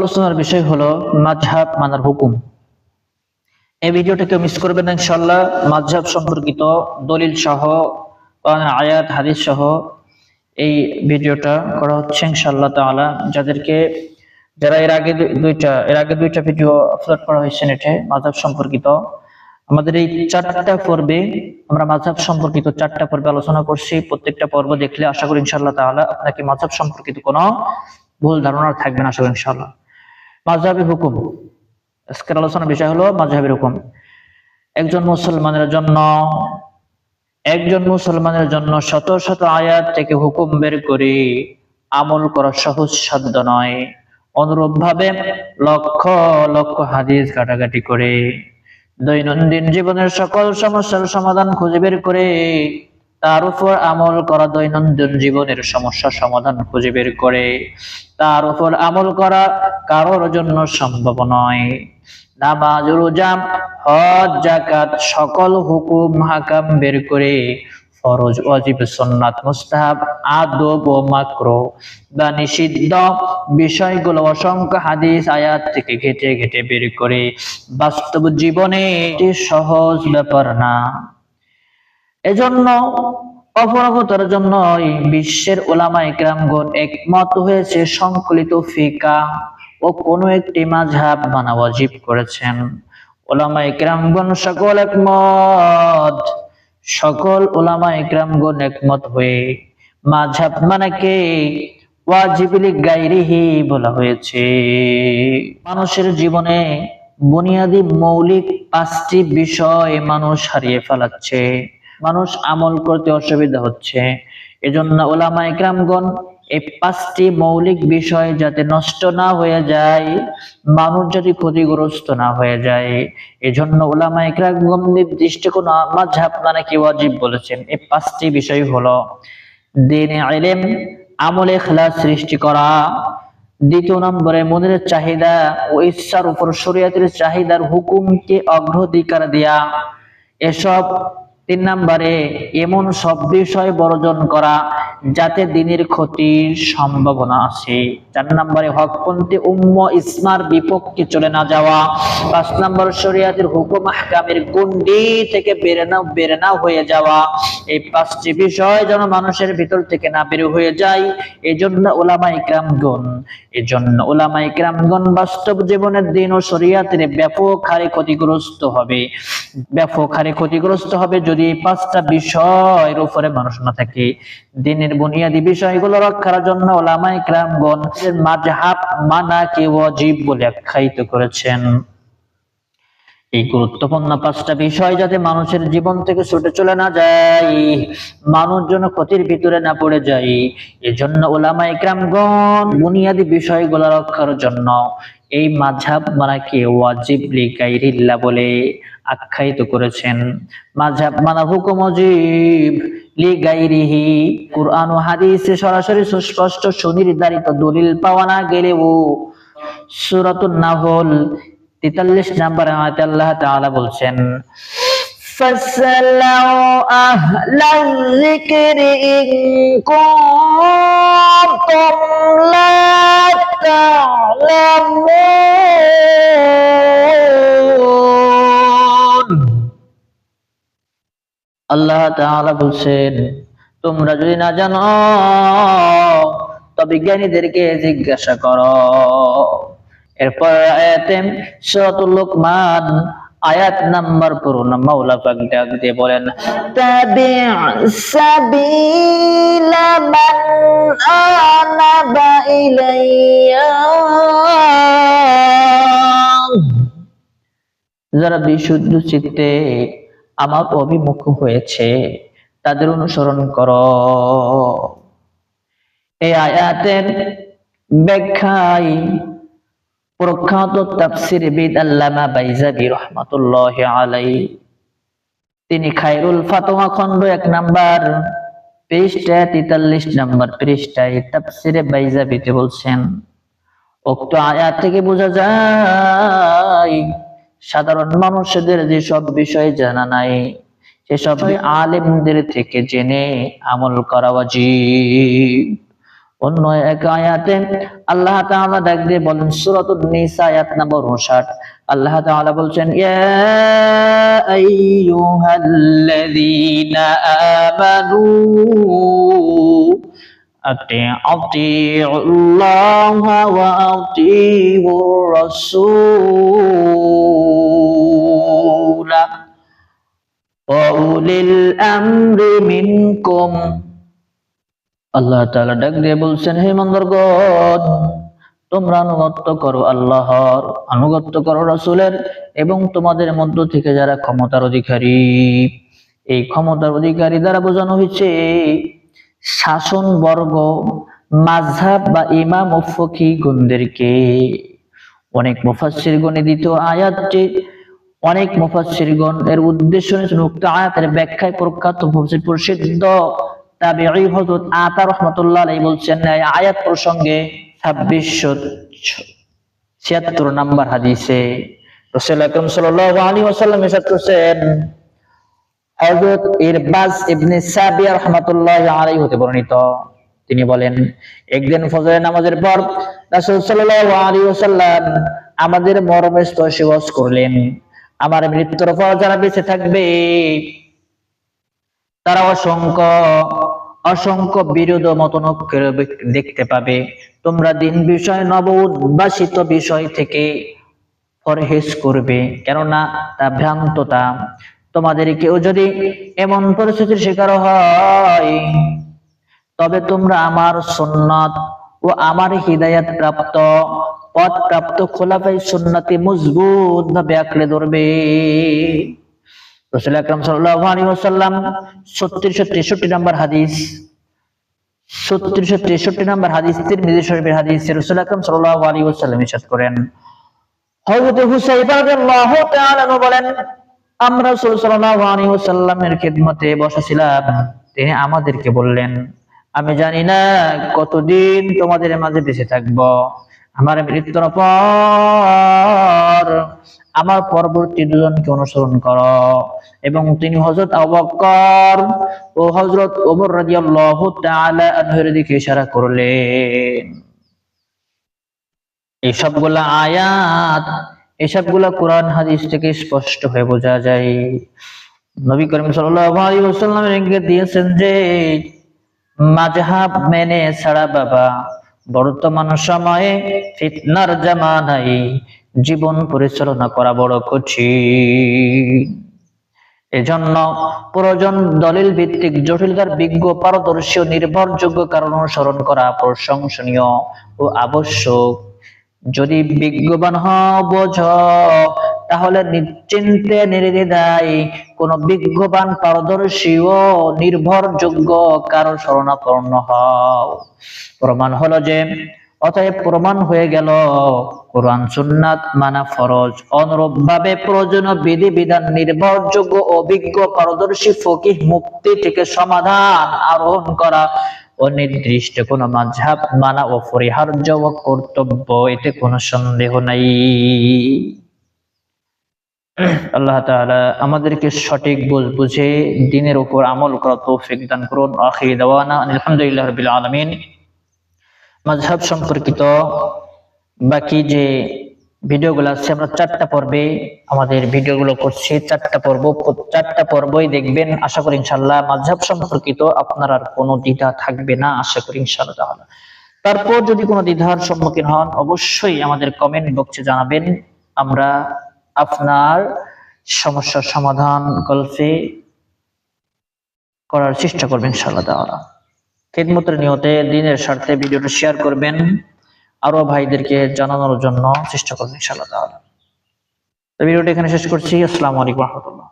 আলোচনার বিষয় হলো মাঝহাব মানার হুকুম। এই ভিডিওটা কেউ মিস করবেন না ইনশাল্লাহ মাঝহাব সম্পর্কিত দলিল সহ আয়াত, হাদিস সহ এই ভিডিওটা করা হচ্ছে ইনশাল্লাহ তাআলা। যাদেরকে, যারা এর আগে দুইটা, এর আগে দুইটা ভিডিও আপলোড করা হয়েছে নেটে মাঝহাব সম্পর্কিত, আমাদের এই চারটা পর্বে আমরা মাঝহাব সম্পর্কিত চারটা পর্বে আলোচনা করছি। প্রত্যেকটা পর্ব দেখলে আশা করি ইনশাল্লাহ তাআলা আপনাকে মাঝহাব সম্পর্কিত কোনো ভুল ধারণা থাকবে না, আশা করি ইনশাল্লাহ মাঝহাবি হুকুম। আজকের আলোচনার বিষয় হলো মাঝহাবের হুকুম। একজন মুসলমানের জন্য, একজন মুসলমানের জন্য শত শত আয়াত থেকে হুকুম বের করে আমল করা সহজ সাধ্য নয়। অনুরূপ ভাবে লক্ষ লক্ষ হাদিস ঘাটাঘাটি করে দৈনন্দিন জীবনের সকল সমস্যার সমাধান খুঁজে বের করে তার উপর আমল করা দৈনন্দিন জীবনের সমস্যা সমাধান খুঁজে বের করে। তার উপর আমল করা কারোর জন্য সম্ভব নয়। নামাজ জাকাত সকল হুকুম, হাকাম বের করে ফরজ, ওয়াজিব, সুন্নাত, মুস্তাহাব, আদব ও মাকরো বা নিষিদ্ধ বিষয়গুলো অসংখ্য হাদিস, আয়াত থেকে ঘেটে ঘেটে বের করে। বাস্তব জীবনে এটি সহজ ব্যাপার না। এজন্য অপরগতার জন্য বিশ্বের ওলামা ইকরামগণ একমত হয়েছে, সংকলিত ফিকা ও কোনো একটি মাঝহাব মানা ওয়াজিব করেছেন। ওলামা ইকরামগণ সকল একমত, সকল ওলামা ইকরামগণ একমত হয়ে মাঝহাব মানাকে ওয়াজিবিলি গাইরিহি বলা হয়েছে। মানুষের জীবনে বুনিয়াদি মৌলিক পাঁচটি বিষয় মানুষ হারিয়ে ফেলাচ্ছে। মানুষ আমল করতে অসুবিধা হচ্ছে। এজন্য ওলামা ইকরামগণ এই পাঁচটি মৌলিক বিষয় যাতে নষ্ট না হয়ে যায়, মানুষ যদি ক্ষতিগ্রস্ত না হয়ে যায়, এজন্য ওলামা ইকরামগণ নির্দিষ্ট কোন মাঝহাব মানে কি ওয়াজিব বলেছেন। এই পাঁচটি বিষয় হলো দিনে ইলম আমলে খেলার সৃষ্টি করা, দ্বিতীয় নম্বরে মনের চাহিদা ও ইচ্ছার উপর শরীয়তের চাহিদার হুকুমকে অগ্রাধিকার দেয়া, এসব তিন নম্বরে এমন সব বিষয় বর্জন করা যাতে দিনের ক্ষতির সম্ভাবনা আছে। চার নম্বরে হকপন্থী উম্ম ইসমার বিপক্ষে চলে না যাওয়া। পাঁচ নম্বর, শরিয়াতের হুকুম আহকামের গুন্ডি থেকে বেরে না না হয়ে যাওয়া। এই পাঁচটি বিষয় যেন মানুষের ভিতর থেকে না বের হয়ে যায় এই জন্য ওলামা এই জন্য ওলামা ইকরামগণ বাস্তব জীবনের দিন ও শরিয়াতের ব্যাপক হারে ক্ষতিগ্রস্ত হবে। ব্যাপক হারে ক্ষতিগ্রস্ত হবে যদি এই পাঁচটা বিষয়ের উপরে মানুষ না থাকে। দিনের বুনিয়াদি বিষয়গুলো রক্ষার জন্য ওলামা ইকরামগণ মাযহাব মানাকে ওয়াজিব বলে আখ্যায়িত করেছেন। এই গুরুত্বপূর্ণ পাঁচটা বিষয় যাতে মানুষের জীবন থেকে ছুটে চলে না যায়, মানুষ যেন ক্ষতির ভিতরে না পড়ে যায়, এজন্য ওলামা ইকরামগণ বুনিয়াদি বিষয়গুলো রক্ষার জন্য এই মাঝহাব মানাকে ওয়াজিব লিগাইরিল্লাহ বলে আখ্যায়িত করেছেন মাঝহাব মানা হুকুম অজীব লিগাইরিহি কুরআন ও হাদিসে সরাসরি সুস্পষ্ট সুনির্ধারিত দলিল পাওয়া না গেলেও সূরাতুন নাহল তেতাল্লিশ নাম্বার আয়াতে আল্লাহ তাআলা বলছেন فاسألوا أهل الذكر إن كنتم لا تعلمون আল্লাহ তাআলা বলছেন তোমরা যদি না জানো তবে জ্ঞানীদেরকে জিজ্ঞাসা করো এরপর আয়াতে সূরাতুল লোকমান আয়াত নাম্বার পুরো মাওলা বলেন যারা বিশুদ্ধ চিত্তে আমার অভিমুখ হয়েছে, তাদের অনুসরণ করো। এই আয়াতের ব্যাখ্যায় প্রখ্যাত তাফসির বিদ আল্লামা বাইজাবি রহমাতুল্লাহ আলাই তিনি খায়রুল ফাতোয়া খন্ড এক নাম্বার পৃষ্ঠা তেতাল্লিশ নাম্বার পৃষ্ঠায় তাফসিরে বাইজাবিতে বলছেন, উক্ত আয়াত থেকে বোঝা যায়, সাধারণ মানুষদের যেসব বিষয় জানা নাই সেসব আলেমদের থেকে জেনে আমল করা উচিত অন্য এক আয়াতে আল্লাহ তাআলা ডাক দিয়ে বলেন সূরাতুন নিসা আয়াত নম্বর 59 আল্লাহ তাআলা বলছেন ইয়া আইয়ুহাল্লাযীনা আমানু أطيعوا الله وأطيعوا الرسول وأولي الأمر منكم আল্লাহ তাআলা ডাক দিয়ে বলছেন, হে মন্দরগণ, তোমরা আনুগত্য করো আল্লাহর, আনুগত্য করো রাসূলের এবং তোমাদের মধ্য থেকে যারা ক্ষমতার অধিকারী, এই ক্ষমতার অধিকারী দ্বারা বোঝানো হয়েছে, শাসন বর্গ মাঝহাব বা ইমাম ও ফকি গুণদেরকে। অনেক মুফাসসির গণে দ্বিতীয় আয়াতটি, অনেক মুফাসসিরগণ এর উদ্দেশ্য নিয়েছেন উক্ত আয়াতের ব্যাখ্যায় প্রখ্যাত প্রসিদ্ধ তাবিঈ হযরত আতা রাহমাতুল্লাহ আলাইহি বলছেন আয়াত প্রসঙ্গে 2676 নম্বর হাদিসে রাসূল আকরাম সাল্লাল্লাহু আলাইহি ওয়াসাল্লাম ইরশাদ করেছেন, হযরত ইবনে সাবিয়া রাহমাতুল্লাহি আলাইহি হতে বর্ণিত। তিনি বলেন, একদিন ফজরের নামাজের পর রাসূল সাল্লাল্লাহু আলাইহি ওয়াসাল্লাম আমাদের মরমে স্পর্শ করলেন। আমার মৃত্যুর পর যারা বেঁচে থাকবে, তারা অসংখ্য অসংখ্য বিরোধ মতনৈক্যের দেখতে পাবে। তোমরা দিন বিষয়, নব উদ্ভাসিত বিষয় থেকে পরহেজ করবে, কেননা তা ভ্রান্ততা। তোমাদের কেউ যদি এমন পরিস্থিতির শিকার হয়, তবে তোমরা আমার সুন্নাত ও আমার হিদায়াত প্রাপ্ত পথ প্রাপ্ত খোলাফাই সুন্নতি মজবুত ভাবে আঁকড়ে ধরবে। রসুল আকরাম 36 নম্বর হাদিস 36 63 নম্বর হাদিস শরীফের হাদিস রসুল আকরাম আলাইহি ওয়াসাল্লাম ইরশাদ করেন। বলেন, আমরা বসেছিলাম। তিনি আমাদেরকে বললেন, আমি জানি না কতদিন তোমাদের মাঝে বেঁচে থাকব। আমার মৃত্যুর পর আমার পরবর্তী দুজনকে অনুসরণ কর। এবং তিনি হজরত আবকর ও হজরত ওমর আনহুর দিকে ইশারা করলেন। এই সবগুলা আয়াত এসবগুলা কোরআন হাদিস থেকে স্পষ্ট হয়ে বোঝা যায়। নবী করিম ওয়াসাল্লাম ইঙ্গিত দিয়েছেন যে, মাযহাব মেনে ছাড়া বাবা বর্তমান সময়ে ফিতনার জামানায় জীবন পরিচালনা করা বড় কঠিন। এজন্য প্রয়োজন দলিল ভিত্তিক জটিলতার বিজ্ঞ, পারদর্শী ও নির্ভরযোগ্য কারণ অনুসরণ করা প্রশংসনীয় ও আবশ্যক। যদি বিজ্ঞবান হ বোঝ, তাহলে নিশ্চিন্তে নির্দ্বিধায় কোন বিজ্ঞবান পারদর্শী ও নির্ভরযোগ্য কারও শরণাপন্ন হও। প্রমাণ হলো যে, অতএব প্রমাণ হয়ে গেল, কোরআন সুন্নাত মানা ফরজ অনুরূপ ভাবে প্রয়োজনীয় বিধি বিধান নির্ভরযোগ্য অভিজ্ঞ পারদর্শী ফকিহ মুক্তি থেকে সমাধান আরোহণ করা অনির্দিষ্ট কোন মাঝহাব মানা ও পরিহার্য ও কর্তব্য, এতে কোনো সন্দেহ নাই। আল্লাহ আমাদেরকে সঠিক বুঝ দিনের উপর আমল করা তৌফিক দান করুন। আলহামদুলিল্লাহ রাব্বিল আলামিন। মাযহাব সম্পর্কিত বাকি যে ভিডিওগুলো আছে, আমরা চারটা পর্বে আমাদের ভিডিওগুলো করছি। চারটা পর্ব, চারটা পর্বই দেখবেন। আশা করি ইনশাল্লাহ মাঝহাব সম্পর্কিত আপনার আর কোনো দ্বিধা থাকবে না, আশা করি ইনশাল্লাহ তারপর যদি কোনো দ্বিধার সম্মুখীন হন, অবশ্যই আমাদের কমেন্ট বক্সে জানাবেন। আমরা আপনার সমস্যার সমাধান গল্পে করার চেষ্টা করবেন ইনশাল্লাহ তাহলে খেদমতের নিয়তে দিনের স্বার্থে ভিডিওটা শেয়ার করবেন। আরও ভাইদেরকে জানানোর জন্য চেষ্টা করবেন ইনশাআল্লাহ তাআলা। ভিডিওটা এখানে শেষ করছি। আসসালামু আলাইকুম রহমতুল্লাহ।